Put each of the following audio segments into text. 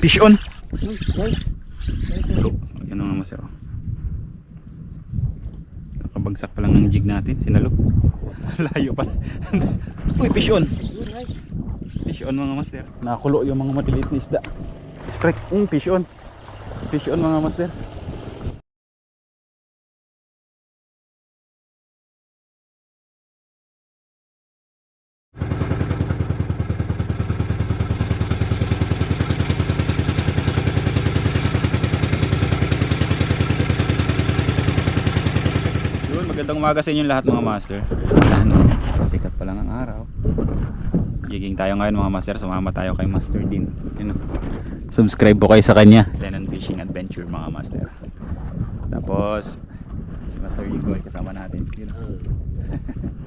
Fish on. Bro, yan ang master. Nakabagsak pa lang ng jig natin, sinalo. Layo pa. Uy, fish on. Fish on mga master. Nakulo yung mga maliliit na isda. Strike, mm, fish on. Fish on mga master. Yun, magandang umaga sa inyo lahat mga master. Ano, sikat pa lang ang araw. Giging tayo ngayon mga master, sumama tayo kay Master Din. Yun. Subscribe po kayo sa kanya. Lennon Fishing Adventure mga master. Tapos, si Master Igor kasama natin. Yun,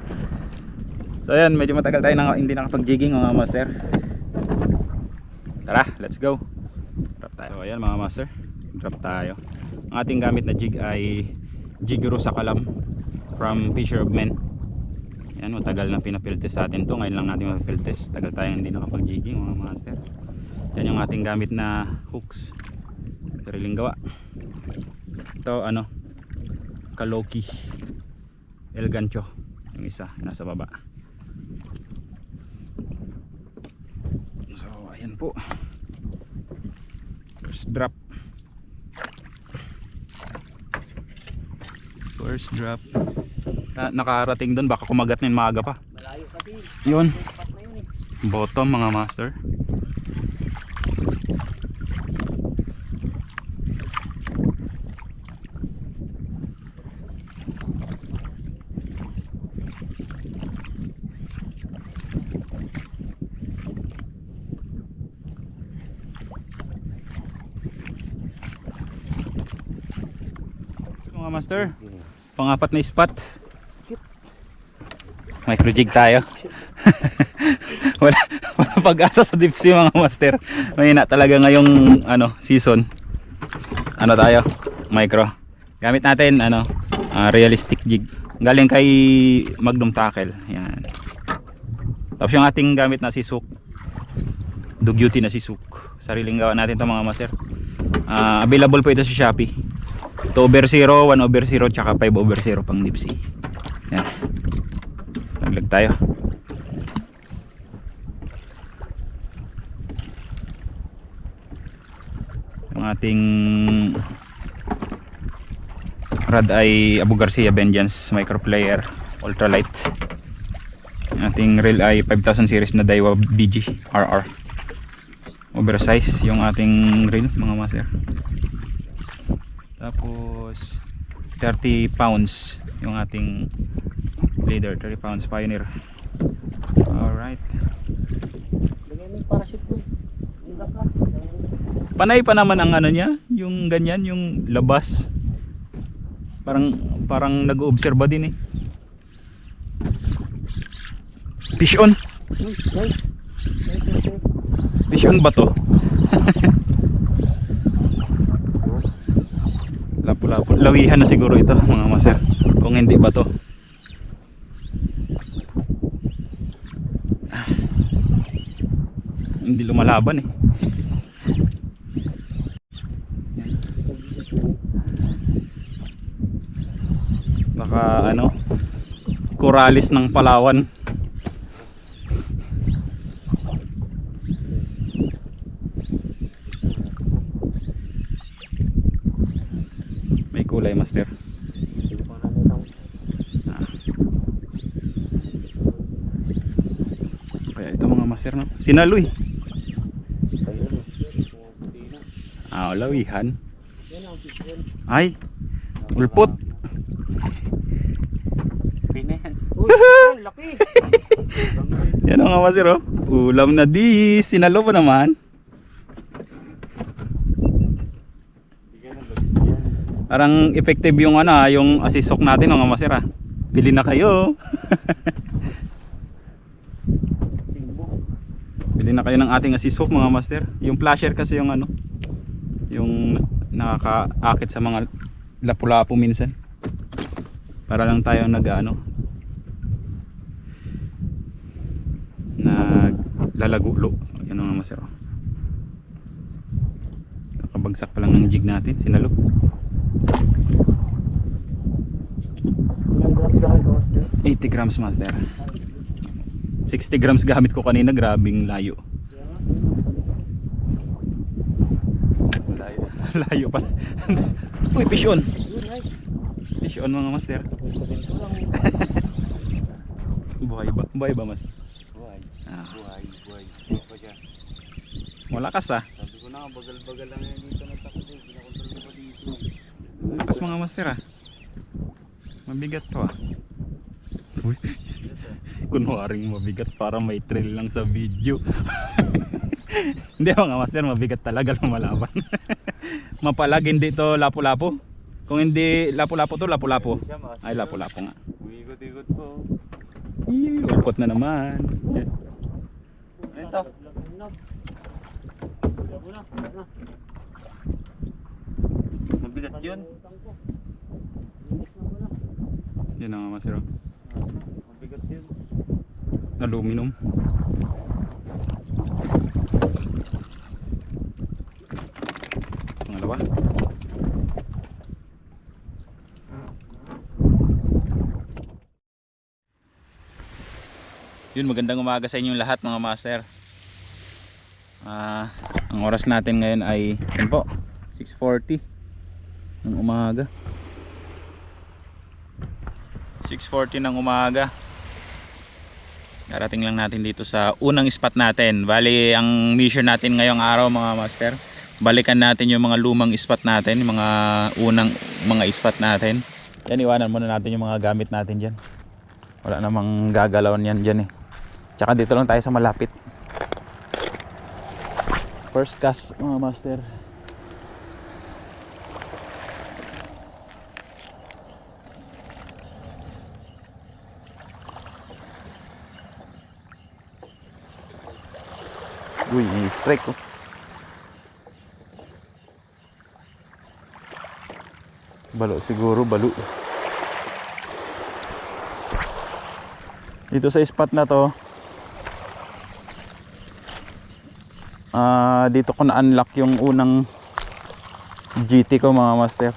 so ayan, medyo matagal tayo na, hindi nakapag-jigging mga master. Tara, let's go. Drop tayo. So ayan mga master, drop tayo. Ang ating gamit na jig ay Jiguro sa Kalam from Fisher of Men. Yan, matagal na pinapiltest sa atin to. Ngayon lang natin mapiltest. Tagal tayong hindi nakapag-jigging mga master. Yan yung ating gamit na hooks. Sariling gawa. Ito ano, Kaloki. El Gancho. Yung isa, nasa baba. So, ayan po. First drop. First drop. Na, nakarating doon baka kumagat na yung maaga pa. Malayo kasi. Yun. Bottom mga master. Mga master, pangapat na spot. Micro jig tayo. wala, wala pag-asa sa deep sea mga master. Mahina talaga ngayong ano, season. Ano tayo? Micro. Gamit natin ano, ah, realistic jig. Galing kay Magnum Tackle. Yan. Tapos yung ating gamit na sisuk. Dugyuti na sisuk. Sariling gawa natin to mga master. Ah, available po ito sa Shopee. 2 over 0, 1 over 0, tsaka 5 over 0 pang sea. Yan. Naglag tayo. Yung ating rod ay Abu Garcia Vengeance microplayer ultralight. Yung ating reel ay 5000 series na Daiwa BG RR. Oversize yung ating reel mga master. Tapos 30 pounds yung ating leader 30 pounds pioneer. Alright. Panay pa naman ang ano niya yung ganyan yung labas. Parang parang nag-oobserba din eh. Fish on fish on ba to lapu-lapu lawihan na siguro ito mga maser kung hindi ba to. Hindi lumalaban eh. Baka ano Coralis ng Palawan may kulay master. Ah. Kaya ito mga master no. Sinaloy. Ah, lawihan. Ay, ulpot. Yan ang mga master oh. Ulam na di. Sinalo pa naman. Bigyan ng bagis yan. Parang effective yung ano ah, yung asisok natin mga master ah. Bili na kayo. Bili na kayo ng ating asisok mga master. Yung flasher kasi yung ano, yung nakakaakit sa mga lapu-lapu minsan. Para lang tayo nag ano, naglalagulo. Yan ang master. Kakabagsak pa lang ng jig natin, sinalo. Ilang grams lang ito, master? 80 grams master. 60 grams gamit ko kanina, grabing layo. Layo, layo pa. Uy, fish on. Fish on mga master. Buhay ba? Buhay ba mas? Buhay, Ah, buhay, buhay. Malakas ah. Sabi ko na nga, bagal-bagal lang yan dito nagtakbo. Pinakontrol ko pa dito. Malakas mga master ah. Mabigat to ah. Uy. Kunwaring mabigat para may trail lang sa video. hindi mga master, mabigat talaga lumalaban. Mapalag hindi to lapu-lapu. Kung hindi lapu-lapu to, master. Ay, lapu-lapu nga. Umiikot-ikot po. Ulpot na naman. Ito. Mabigat yun. Yan na nga master. Mabigat yun. Aluminum. Pangalawa. Yun, magandang umaga sa inyong lahat mga master. Ah, ang oras natin ngayon ay yun po, 6:40 ng umaga. 6:40 ng umaga. Darating lang natin dito sa unang spot natin. Bali, ang mission natin ngayong araw mga master, balikan natin yung mga lumang spot natin, yung mga unang mga spot natin. Yan, iwanan muna natin yung mga gamit natin dyan. Wala namang gagalawan yan dyan eh. Tsaka dito lang tayo sa malapit. First cast mga master. Uy, strike oh. Balo siguro, balo. Dito sa spot na to, ah dito ko na-unlock yung unang GT ko mga master.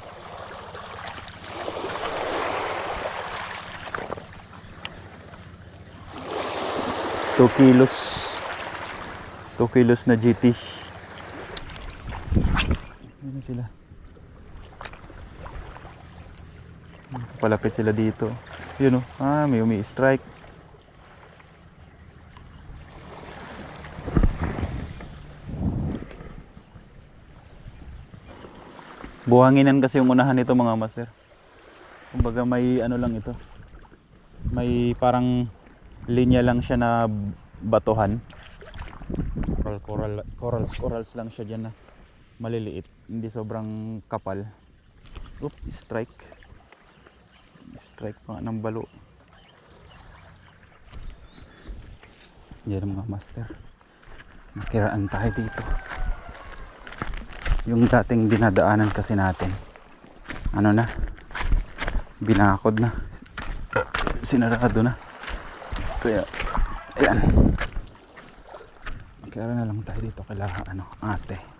Two kilos 2 kilos na GT Ayun sila? Palapit sila dito. Yun o ah may umi strike buhanginan kasi yung unahan nito mga master. Kumbaga may ano lang ito. May parang linya lang siya na batuhan coral coral corals corals lang siya diyan na maliliit. Hindi sobrang kapal. Oop strike. Strike pa ng balo. Yan mga master. Nakiraan tayo dito. Yung dating dinadaanan kasi natin. Ano na? Binakod na. Sinarado na. Kaya ayan kaya na lang tayo dito kala ano ate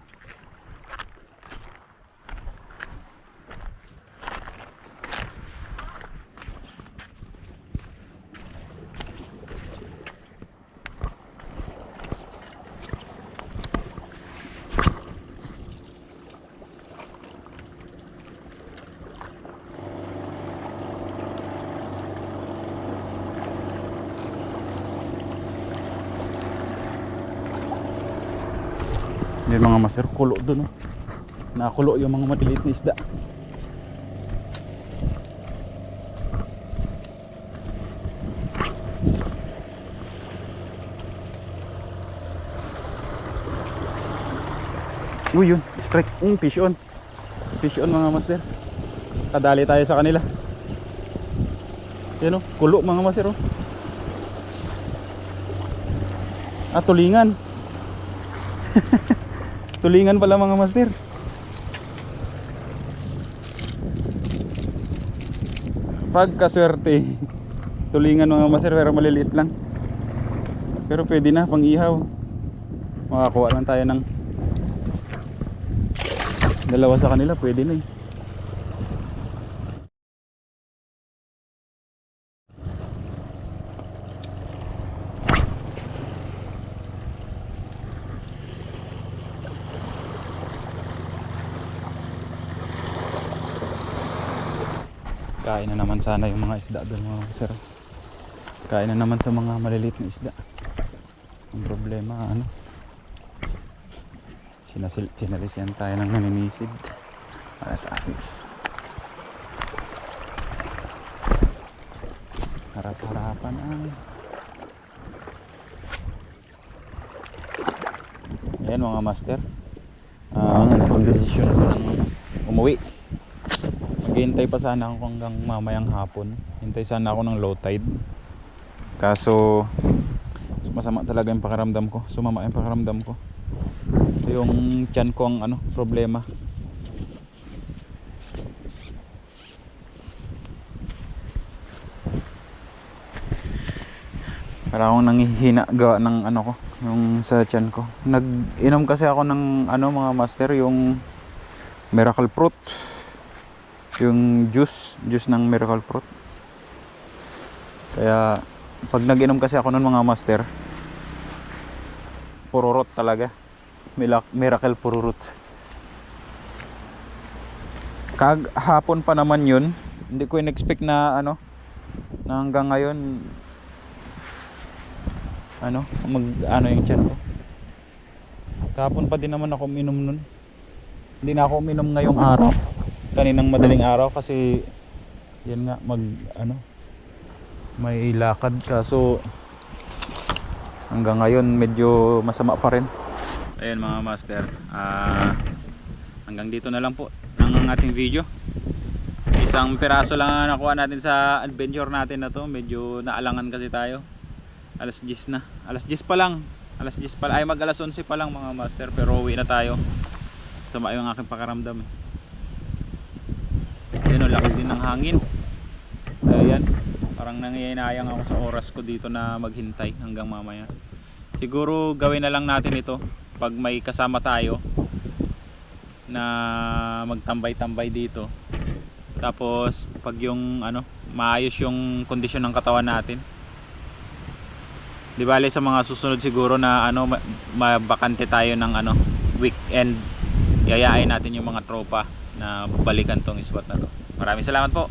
Yung mga master kulo doon oh. Nakakulo yung mga maliliit na isda. Uy yun, strike. Mm, fish on. Fish on mga master. Kadali tayo sa kanila. Yan oh, kulo mga master oh. Ah, tulingan. Tulingan pala mga master. Pagkaswerte. Tulingan mga master pero maliliit lang. Pero pwede na pang ihaw. Makakuha lang tayo ng Dalawa sa kanila, pwede na eh. Kain na naman sana yung mga isda doon mga sir. Kain na naman sa mga maliliit na isda. Ang problema ano? Sinasil sinalisiyan tayo ng naninisid. Para sa ayos. Harap-harapan ang Ayan mga master. Ah, napag-desisyon ko ng umuwi. Maghihintay pa sana ako hanggang mamayang hapon. Hintay sana ako ng low tide. Kaso masama talaga yung pakiramdam ko. Sumama yung pakiramdam ko. Yung tiyan ko ang ano, problema. Para akong nanghihina gawa ng ano ko, yung sa tiyan ko. Nag-inom kasi ako ng ano mga master, yung miracle fruit yung juice, juice ng miracle fruit. Kaya pag nag-inom kasi ako nun mga master, pururot talaga. Miracle pururot. Kag hapon pa naman yun, hindi ko in-expect na ano, na hanggang ngayon ano, mag ano yung tiyan ko. Kahapon pa din naman ako uminom nun. Hindi na ako uminom ngayong araw kaninang madaling araw kasi yan nga mag ano may lakad kaso hanggang ngayon medyo masama pa rin. Ayun mga master. Ah hanggang dito na lang po ang ating video. Isang piraso lang ang nakuha natin sa adventure natin na to. Medyo naalangan kasi tayo. Alas 10 na. Alas 10 pa lang. Alas 10 pa. Ay mag alas 11 pa lang mga master. Pero uwi na tayo. Sama yung aking pakaramdam eh. Ayun o, lakas din ng hangin. Ayan, parang nangyayayang ako sa oras ko dito na maghintay hanggang mamaya. Siguro gawin na lang natin ito pag may kasama tayo na magtambay-tambay dito. Tapos pag yung ano, maayos yung kondisyon ng katawan natin. Di bale sa mga susunod siguro na ano ma- mabakante tayo ng ano weekend yayain natin yung mga tropa na balikan tong spot na to. Maraming salamat po.